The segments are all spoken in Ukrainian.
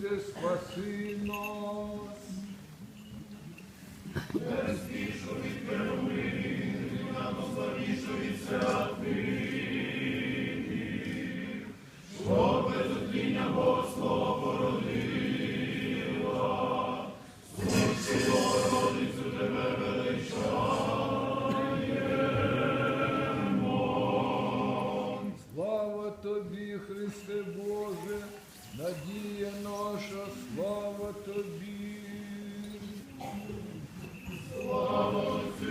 Христе, спаси нас. Безпішу від перемирі, нам славішу від святих, що без утління Бога Слово тебе величаємо. Слава тобі, Христе Боже! Надія наша, слава тобі. Слава Отцю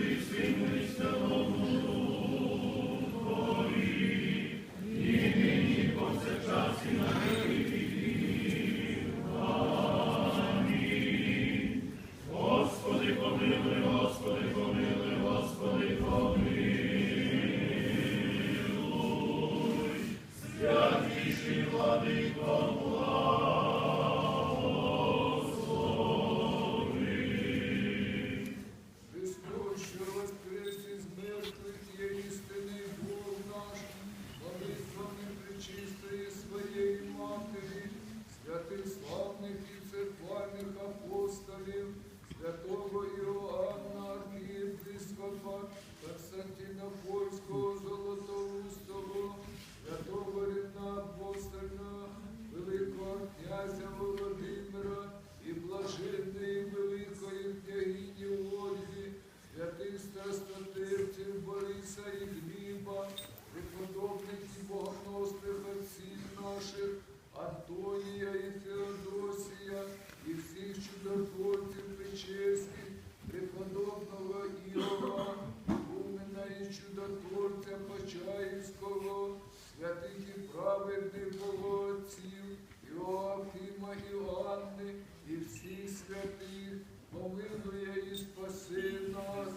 святих, помилує і спаси нас,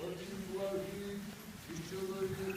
от і влади, і чоловік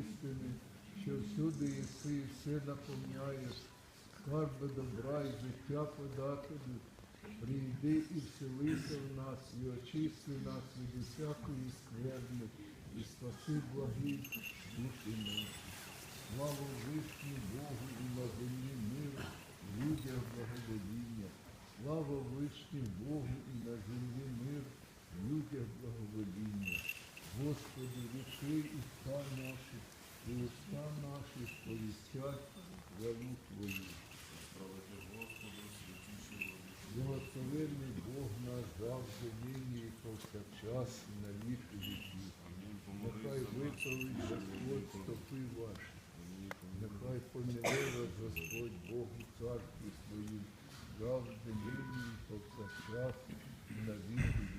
істини, що всюди єси і все наповняєш, скарби добра і життя подателю. Прийди і вселися в нас, і очисти нас від усякої скверни, і спаси благі душі наші. Слава вишні Богу і на землі мир, людях благовоління. Слава вишні Богу і на землі мир, людях благовоління. Господи, відкрий уста наші, і уста наші сповістять хвалу Твою. Благословенний Бог наш завжди, нині і повсякчас, і на віки віків. Нехай виправить Господь стопи ваші. Нехай помилує вас Господь Бог у царстві своїм, завжди нині і повсякчас, і на віки